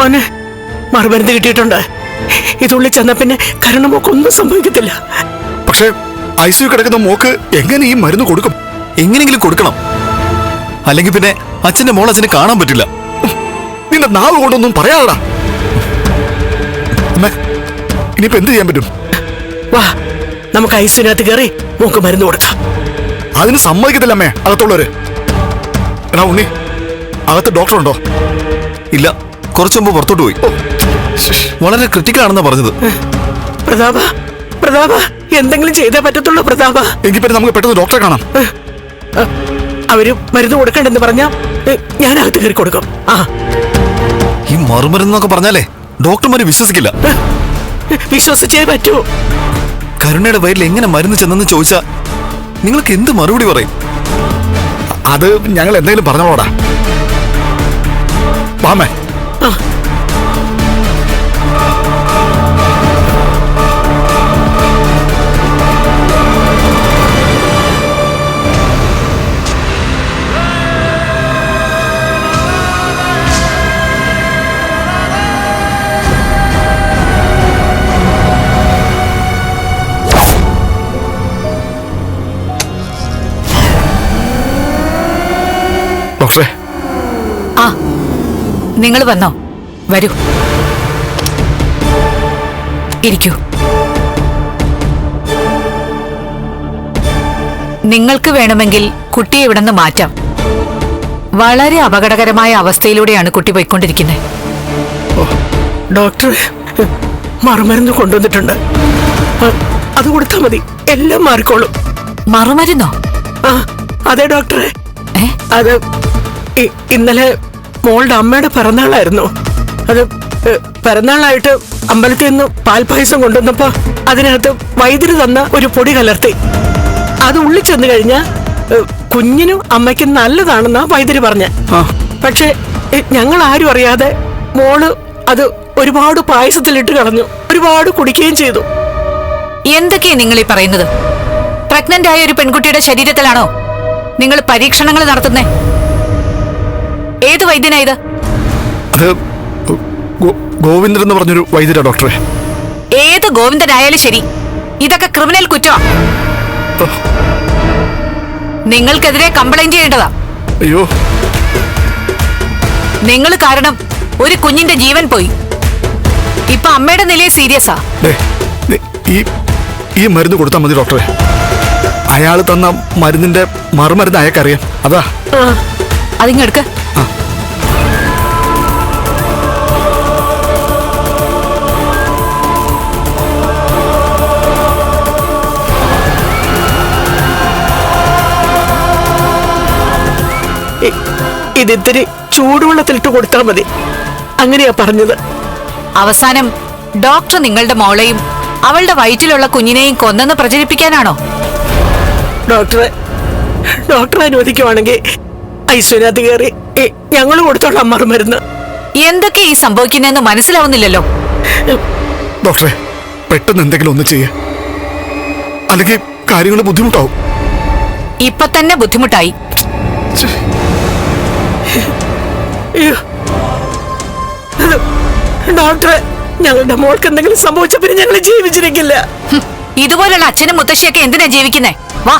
മോനെ മറുമരുന്ന് കിട്ടിയിട്ടുണ്ട്. ഇതുള്ളിൽ ചെന്ന പിന്നെ കരുണ മോക്കൊന്നും സംഭവിക്കത്തില്ല. പക്ഷേ ഐ സി കിടക്കുന്ന മോക്ക് എങ്ങനെ ഈ മരുന്ന് കൊടുക്കും? എങ്ങനെയെങ്കിലും കൊടുക്കണം. അല്ലെങ്കിൽ പിന്നെ അച്ഛന്റെ മോൾ അച്ഛനെ കാണാൻ പറ്റില്ല. നിന്റെ നാവ് കൊണ്ടൊന്നും പറയാടാ അമ്മ ഇനിയിപ്പോ എന്ത് ചെയ്യാൻ പറ്റും? വാ നമുക്ക് ഐസിനകത്ത് കയറി മോക്ക് മരുന്ന് കൊടുക്കാം. അതിന് സമ്മതിക്കത്തില്ല അമ്മേ അകത്തുള്ളവര്. എടാ ഉണ്ണി അകത്ത് ഡോക്ടർ ഉണ്ടോ? ഇല്ല. കുറച്ചു മുമ്പ് പുറത്തോട്ട് പോയി. വളരെ ക്രിട്ടിക്കൽ ആണെന്നാ പറഞ്ഞത്. പ്രതാപ പ്രതാപ എന്തെങ്കിലും ചെയ്തേ പറ്റത്തുള്ളൂ പ്രതാപ. എങ്കിൽ പിന്നെ നമുക്ക് പെട്ടെന്ന് ഡോക്ടറെ കാണാം. അവർ മരുന്ന് കൊടുക്കണ്ടെന്ന് പറഞ്ഞ ഞാൻ അകത്ത് കയറി കൊടുക്കും. ആ. ഈ മറുമരുന്നൊക്കെ പറഞ്ഞാലേ ഡോക്ടർമാര് വിശ്വസിക്കില്ല. വിശ്വസിച്ചേ പറ്റൂ. കരുണയുടെ വയറിൽ എങ്ങനെ മരുന്ന് ചെന്നെന്ന് ചോദിച്ചാ നിങ്ങൾക്ക് എന്ത് മറുപടി പറയും? അത് ഞങ്ങൾ എന്തെങ്കിലും പറഞ്ഞോളാടാ. വാമേ ആ ഡോക്ടറെ ആ നിങ്ങൾ വന്നോ? വരൂ. ഇരിക്കൂ. നിങ്ങൾക്ക് വേണമെങ്കിൽ കുട്ടിയെ ഇവിടെ നിന്ന് മാറ്റാം. വളരെ അപകടകരമായ അവസ്ഥയിലൂടെയാണ് കുട്ടി പോയിക്കൊണ്ടിരിക്കുന്നത് ഡോക്ടർ മറുമരുന്ന് കൊണ്ടുവന്നിട്ടുണ്ട്. അത് കൊടുത്താൽ മതി. എല്ലാം മാറിക്കോളും. മറുമരുന്നോ? ആ അതെ ഡോക്ടറെ. അത് ഇന്നലെ മോളുടെ അമ്മയുടെ പിറന്നാളായിരുന്നു. അത് പിറന്നാളായിട്ട് അമ്പലത്തിൽ നിന്ന് പാൽപ്പായസം കൊണ്ടുവന്നപ്പോ അതിനകത്ത് വൈദ്യുതി തന്ന ഒരു പൊടി കലർത്തി. അത് ഉള്ളിൽ ചെന്ന് കഴിഞ്ഞാ കുഞ്ഞിനും അമ്മയ്ക്കും നല്ലതാണെന്നാ വൈദ്യുതി പറഞ്ഞ. പക്ഷെ ഞങ്ങൾ ആരും അറിയാതെ മോൾ അത് ഒരുപാട് പായസത്തിലിട്ട് കളഞ്ഞു. ഒരുപാട് കുടിക്കുകയും ചെയ്തു. എന്തൊക്കെയാ നിങ്ങൾ ഈ പറയുന്നത്? പ്രഗ്നന്റ് ആയ ഒരു പെൺകുട്ടിയുടെ ശരീരത്തിലാണോ നിങ്ങൾ പരീക്ഷണങ്ങൾ നടത്തുന്നേ? ഏത് വൈദ്യനാ ഇത്? അത് ഗോവിന്ദൻ എന്ന് പറഞ്ഞൊരു വൈദ്യരാ ഡോക്ടറെ. ഏത് ഗോവിന്ദനായാലും ശരി. ഇതൊക്കെ ക്രിമിനൽ കുറ്റമാ നിങ്ങൾക്കെതിരെ കംപ്ലൈന്റ് ചെയ്യേണ്ടതാ. അയ്യോ. നിങ്ങൾ കാരണം ഒരു കുഞ്ഞിന്റെ ജീവൻ പോയി. ഇപ്പൊ അമ്മയുടെ നിലയെ സീരിയസാ. ഈ ഈ മരുന്ന് കൊടുത്താൽ മതി ഡോക്ടറെ. അയാൾ തന്ന മരുന്നിന്റെ മറുമരുന്ന് അയാൾക്കറിയാം. അതാ. അതിങ്ങെടുക്ക് ഇതിത്തിരി ചൂടുവെള്ളത്തിലിട്ട് കൊടുത്താൽ മതി. അങ്ങനെയാ പറഞ്ഞത്. അവസാനം ഡോക്ടർ നിങ്ങളുടെ മോളെയും അവളുടെ വയറ്റിലുള്ള കുഞ്ഞിനെയും കൊന്നെന്ന് പ്രചരിപ്പിക്കാനാണോ? ഡോക്ടറെ ഡോക്ടർ അനുവദിക്കുവാണെങ്കിൽ ഐശ്വര്യത്ത് കയറി ഞങ്ങൾ കൊടുത്തോളാം മറുമരുന്ന് എന്തൊക്കെ ഈ സംഭവിക്കുന്നതെന്ന് മനസ്സിലാവുന്നില്ലല്ലോ. ഡോക്ടറെ പെട്ടെന്ന് എന്തെങ്കിലും ഒന്ന് ചെയ്യ. അല്ലെങ്കിൽ കാര്യങ്ങൾ ബുദ്ധിമുട്ടാവും. ഇപ്പൊ തന്നെ ബുദ്ധിമുട്ടായി. ഡോക്ടറെ ഞങ്ങളുടെ മോൾക്ക് എന്തെങ്കിലും സംഭവിച്ച പിന്നെ ഞങ്ങൾ ജീവിച്ചിരിക്കില്ല. ഇതുപോലുള്ള അച്ഛനും മുത്തശ്ശിയൊക്കെ എന്തിനാ ജീവിക്കുന്നേ? വാ